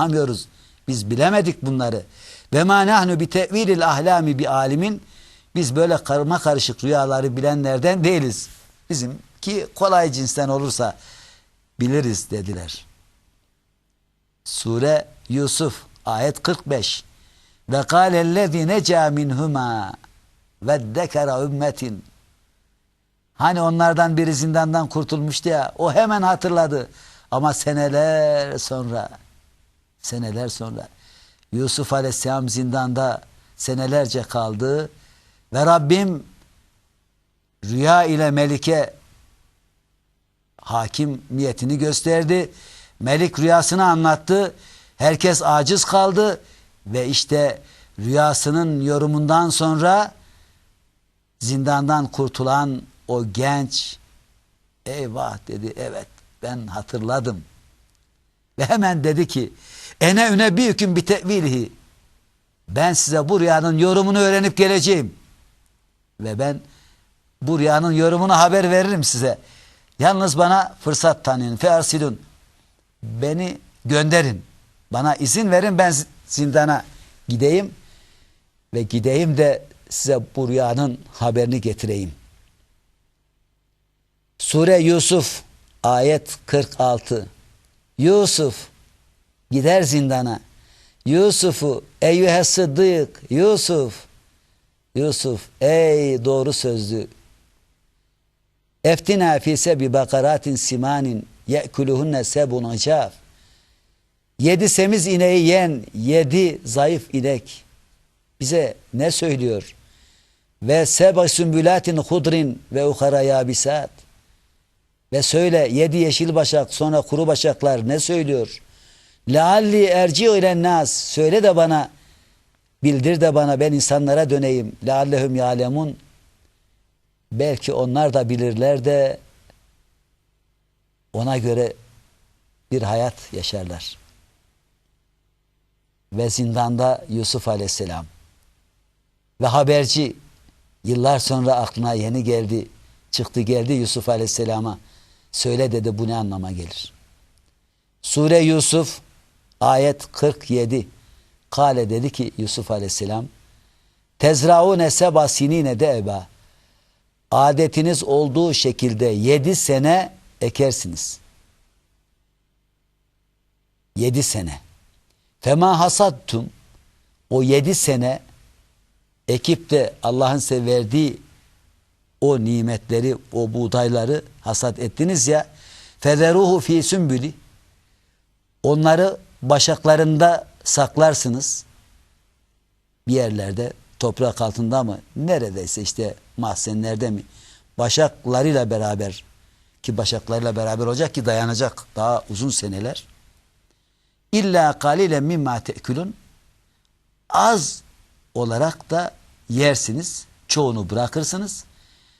anlamıyoruz. Biz bilemedik bunları. Ve ma nahnu bi tevilil ahlami bi alimin biz böyle karma karışık rüyaları bilenlerden değiliz. Bizim ki kolay cinsten olursa biliriz dediler. Sure Yusuf ayet 45. Ve kâlellezî necâ minhumâ ve dekara ümmetin. Hani onlardan biri zindandan kurtulmuştu ya o hemen hatırladı. Ama seneler sonra seneler sonra Yusuf Aleyhisselam zindanda senelerce kaldı ve Rabbim rüya ile Melik'e hakimiyetini gösterdi. Melik rüyasını anlattı. Herkes aciz kaldı ve işte rüyasının yorumundan sonra zindandan kurtulan o genç eyvah dedi evet ben hatırladım. Ve hemen dedi ki ene üne bir hüküm bir tevilihi ben size bu rüyanın yorumunu öğrenip geleceğim. Ve ben bu rüyanın yorumunu haber veririm size. Yalnız bana fırsat tanıyın. Fearsilun. Beni gönderin. Bana izin verin ben zindana gideyim. Ve gideyim de size bu rüyanın haberini getireyim. Sure Yusuf ayet 46. Yusuf gider zindana. Yusuf'u eyyühe sıddık Yusuf. Yusuf ey doğru sözlü. Eftina fi sebi bakaratin simanin ye'kuluhunne sebun acaf. Yedi semiz ineği yen yedi zayıf inek. Bize ne söylüyor? Ve seba sümbülatin hudrin ve uhara yabisat. Ve söyle yedi yeşil başak sonra kuru başaklar ne söylüyor Lealli erci ile nas söyle de bana bildir de bana ben insanlara döneyim. Leallehum yalemun belki onlar da bilirler de ona göre bir hayat yaşarlar. Ve zindanda Yusuf Aleyhisselam ve haberci yıllar sonra aklına yeni geldi. Çıktı geldi Yusuf Aleyhisselam'a. Söyle dedi bu ne anlama gelir? Sure Yusuf Ayet 47. Kale dedi ki Yusuf Aleyhisselam Tezraune seba sinine de eba Adetiniz olduğu şekilde yedi sene ekersiniz. Yedi sene. Fema hasadtum o yedi sene ekip de Allah'ın size verdiği o nimetleri, o buğdayları hasat ettiniz ya federuhu fi sümbüli onları başaklarında saklarsınız. Bir yerlerde toprak altında mı neredeyse işte mahzenlerde mi başaklarıyla beraber ki başaklarıyla beraber olacak ki dayanacak daha uzun seneler. İlla kalile mimma te'külün az olarak da yersiniz. Çoğunu bırakırsınız.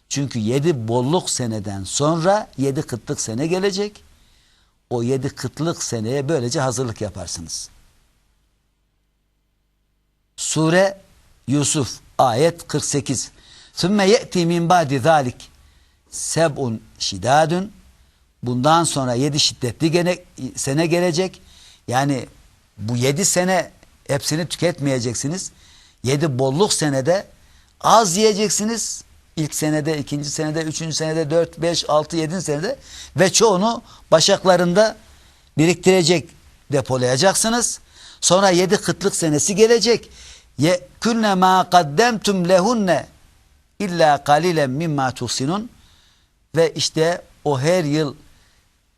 Çünkü yedi bolluk seneden sonra yedi kıtlık sene gelecek o yedi kıtlık seneye böylece hazırlık yaparsınız. Sure Yusuf ayet 48 Sümme ye'ti min ba'di zalik seb'un şidadun bundan sonra yedi şiddetli gene, sene gelecek. Yani bu yedi sene hepsini tüketmeyeceksiniz. Yedi bolluk senede az yiyeceksiniz. İlk senede, ikinci senede, üçüncü senede, dört, beş, altı, yedinci senede ve çoğunu başaklarında biriktirecek, depolayacaksınız. Sonra yedi kıtlık senesi gelecek. Ye külne ma kaddemtum lehunne illa kalilen mimma tuhsinun ve işte o her yıl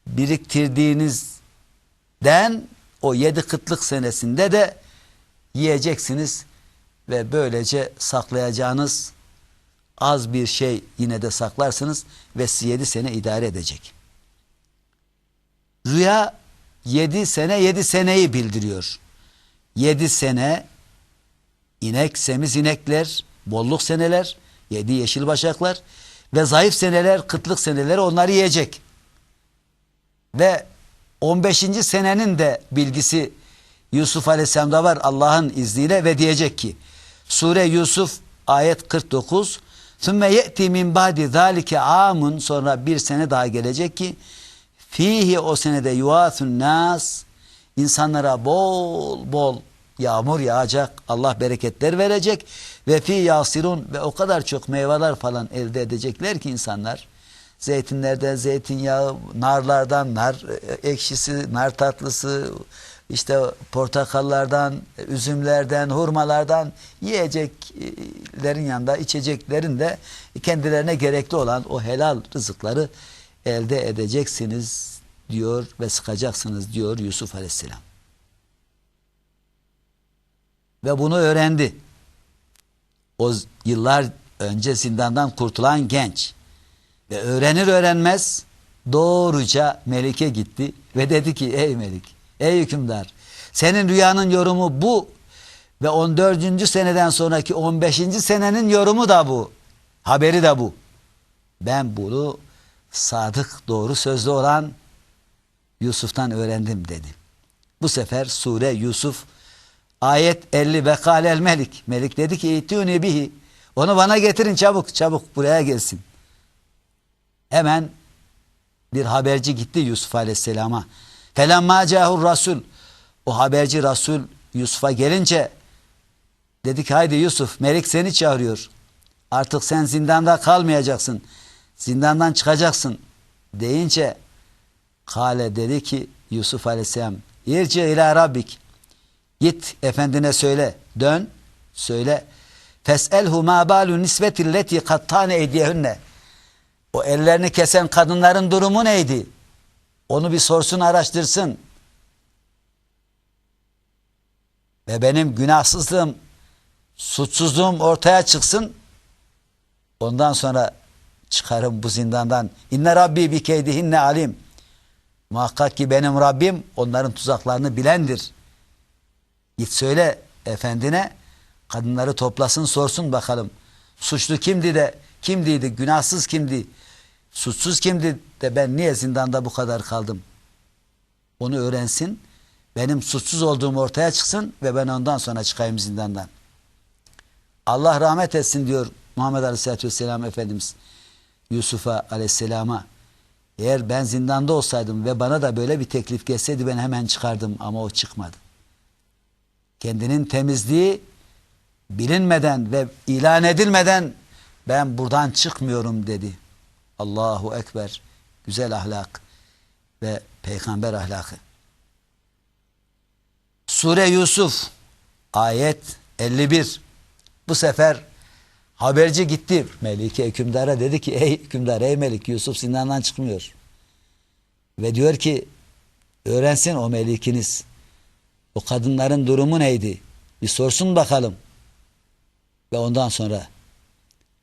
biriktirdiğinizden o yedi kıtlık senesinde de yiyeceksiniz ve böylece saklayacağınız az bir şey yine de saklarsınız ve yedi sene idare edecek. Rüya yedi sene yedi seneyi bildiriyor. Yedi sene inek, semiz inekler, bolluk seneler, yedi yeşil başaklar ve zayıf seneler, kıtlık seneleri onları yiyecek. Ve 15. senenin de bilgisi Yusuf Aleyhisselam'da var Allah'ın izniyle ve diyecek ki Sure Yusuf ayet 49 Sümme ye'ti min ba'di zalike amun sonra bir sene daha gelecek ki fihi o senede yuasun nas insanlara bol bol yağmur yağacak. Allah bereketler verecek. Ve fi yasirun ve o kadar çok meyveler falan elde edecekler ki insanlar. Zeytinlerden zeytinyağı, narlardan nar e, ekşisi, nar tatlısı, işte portakallardan, üzümlerden, hurmalardan yiyeceklerin yanında içeceklerin de kendilerine gerekli olan o helal rızıkları elde edeceksiniz diyor ve sıkacaksınız diyor Yusuf Aleyhisselam. Ve bunu öğrendi. O yıllar önce zindandan kurtulan genç ve öğrenir öğrenmez doğruca Melik'e gitti ve dedi ki ey Melik, ey hükümdar senin rüyanın yorumu bu ve 14. seneden sonraki 15. senenin yorumu da bu. Haberi de bu. Ben bunu sadık doğru sözlü olan Yusuf'tan öğrendim dedi. Bu sefer sure Yusuf ayet 50 ve kalel melik. Melik dedi ki ituni bihi. Onu bana getirin çabuk çabuk buraya gelsin. Hemen bir haberci gitti Yusuf Aleyhisselam'a. Felemma cahur rasul. O haberci Rasul Yusuf'a gelince dedi ki haydi Yusuf Melik seni çağırıyor. Artık sen zindanda kalmayacaksın. Zindandan çıkacaksın deyince Kale dedi ki Yusuf Aleyhisselam irci ila rabbik git efendine söyle dön söyle feselhu ma balu nisbetilleti kattane ediyehünne o ellerini kesen kadınların durumu neydi? Onu bir sorsun araştırsın. Ve benim günahsızlığım, suçsuzluğum ortaya çıksın. Ondan sonra çıkarım bu zindandan. İnne Rabbi bi keydihinne alim. Muhakkak ki benim Rabbim onların tuzaklarını bilendir. Git söyle efendine kadınları toplasın sorsun bakalım. Suçlu kimdi de kimdiydi günahsız kimdi suçsuz kimdi de ben niye zindanda bu kadar kaldım? Onu öğrensin. Benim suçsuz olduğum ortaya çıksın ve ben ondan sonra çıkayım zindandan. Allah rahmet etsin diyor Muhammed Aleyhisselatü Vesselam Efendimiz Yusuf'a Aleyhisselam'a. Eğer ben zindanda olsaydım ve bana da böyle bir teklif gelseydi ben hemen çıkardım ama o çıkmadı. Kendinin temizliği bilinmeden ve ilan edilmeden ben buradan çıkmıyorum dedi. Allahu Ekber. Güzel ahlak ve peygamber ahlakı. Sure Yusuf ayet 51. Bu sefer haberci gitti Melike hükümdara dedi ki ey hükümdar ey Melik Yusuf zindandan çıkmıyor. Ve diyor ki öğrensin o melikiniz. O kadınların durumu neydi? Bir sorsun bakalım. Ve ondan sonra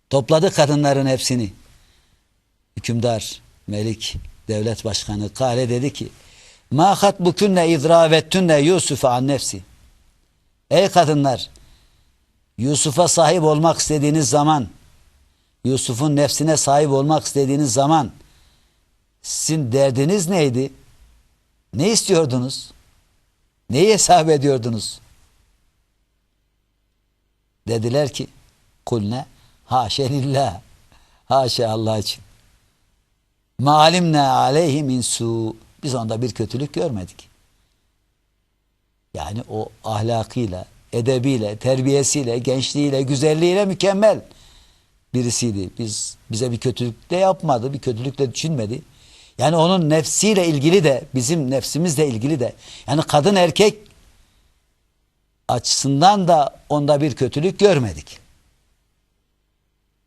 topladı kadınların hepsini hükümdar, melik, devlet başkanı Kale dedi ki Ma hatbukunne idravettünne Yusuf'e an nefsi. Ey kadınlar Yusuf'a sahip olmak istediğiniz zaman Yusuf'un nefsine sahip olmak istediğiniz zaman sizin derdiniz neydi? Ne istiyordunuz? Neyi hesap ediyordunuz? Dediler ki kulne haşenillah haşa Allah için malimne aleyhi min su biz onda bir kötülük görmedik. Yani o ahlakıyla, edebiyle, terbiyesiyle, gençliğiyle, güzelliğiyle mükemmel birisiydi. Biz bize bir kötülük de yapmadı, bir kötülük de düşünmedi. Yani onun nefsiyle ilgili de, bizim nefsimizle ilgili de. Yani kadın erkek açısından da onda bir kötülük görmedik.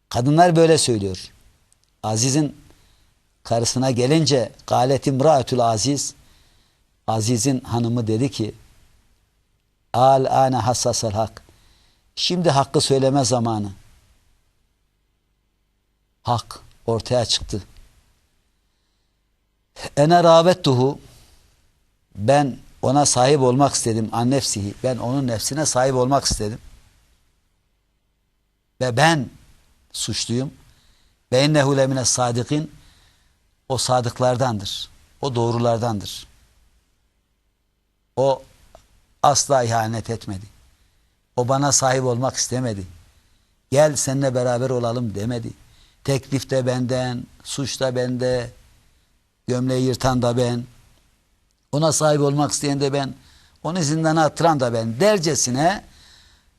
Kadınlar böyle söylüyor. Aziz'in karısına gelince galet imraetül aziz. Aziz'in hanımı dedi ki al ana hassasel hak. Şimdi hakkı söyleme zamanı. Hak ortaya çıktı. Ene rağbettuhu ben ona sahip olmak istedim an nefsihi. Ben onun nefsine sahip olmak istedim. Ve ben suçluyum. Ve innehu lemine sadikin o sadıklardandır. O doğrulardandır. O asla ihanet etmedi. O bana sahip olmak istemedi. Gel seninle beraber olalım demedi. Teklif de benden, suç da bende, gömleği yırtan da ben. Ona sahip olmak isteyen de ben, onu zindana atıran da ben dercesine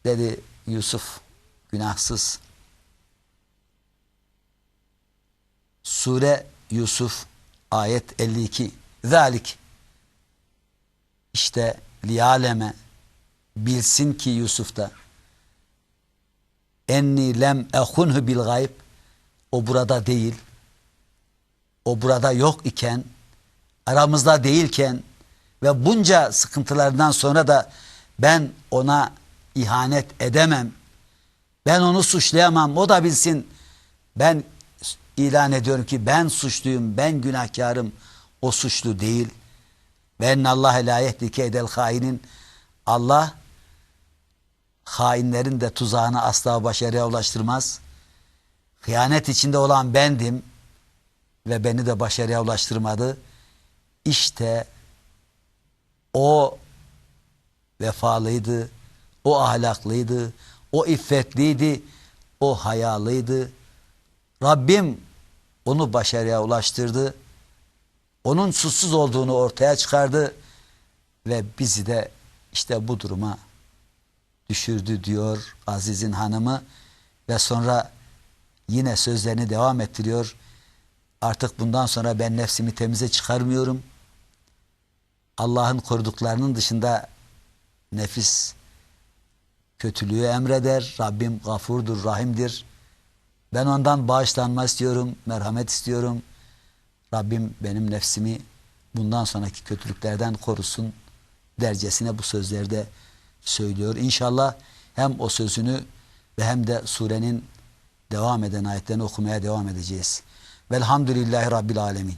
dedi Yusuf günahsız. Sure Yusuf ayet 52. Zalik işte liyaleme bilsin ki Yusuf da enni lem ehunhu bil gayb o burada değil o burada yok iken aramızda değilken ve bunca sıkıntılardan sonra da ben ona ihanet edemem. Ben onu suçlayamam. O da bilsin. Ben ilan ediyorum ki ben suçluyum, ben günahkarım. O suçlu değil. Ben Allah la yehdi keydel hainin. Allah hainlerin de tuzağını asla başarıya ulaştırmaz. Hıyanet içinde olan bendim ve beni de başarıya ulaştırmadı. İşte o vefalıydı, o ahlaklıydı, o iffetliydi, o hayalıydı. Rabbim onu başarıya ulaştırdı. Onun suçsuz olduğunu ortaya çıkardı ve bizi de işte bu duruma düşürdü diyor Aziz'in hanımı ve sonra yine sözlerini devam ettiriyor. Artık bundan sonra ben nefsimi temize çıkarmıyorum. Allah'ın koruduklarının dışında nefis kötülüğü emreder. Rabbim gafurdur, rahimdir. Ben ondan bağışlanma istiyorum, merhamet istiyorum. Rabbim benim nefsimi bundan sonraki kötülüklerden korusun dercesine bu sözlerde söylüyor. İnşallah hem o sözünü ve hem de surenin devam eden ayetlerini okumaya devam edeceğiz. Velhamdülillahi Rabbil Alemin.